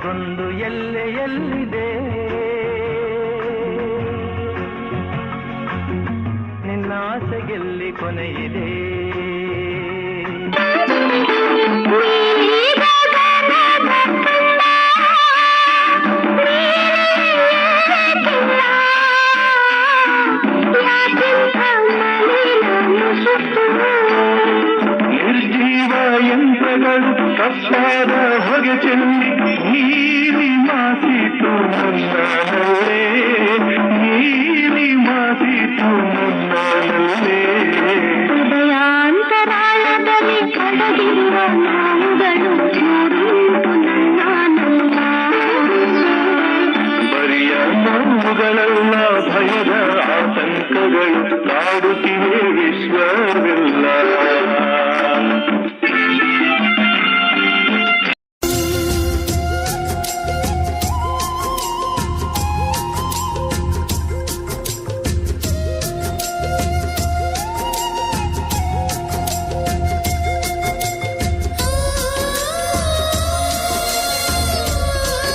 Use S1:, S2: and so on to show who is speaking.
S1: ಅದಕ್ಕೊಂದು ಎಲ್ಲೆ ಎಲ್ಲಿದೆ? ನಿನ್ನ ಆಸೆಗೆಲ್ಲಿ ಕೊನೆಯಿದೆ ನಿರ್ಜೀವ ಯಂತ್ರಗಳು ತಪ್ಪಾದ ಹೊಗೆ ಚೆಲ್ಲಿ ನೀಲಿ ಮಾಸಿತು ಮುನ್ನಲ್ಲೇ ನೀಲಿ ಮಾಸಿತು ಮುನ್ನಲ್ಲೇ
S2: ಹೃದಯಾಂತರಾಳದಲ್ಲಿ ಕಳೆದಿರುವ ನಾವುಗಳು
S1: ಬರಿಯ ನಂಬುಗಳೆಲ್ಲ ಭಯದ ಆತಂಕಗಳು ಕಾಡುತ್ತಿವೆ ವಿಶ್ವವೆಲ್ಲ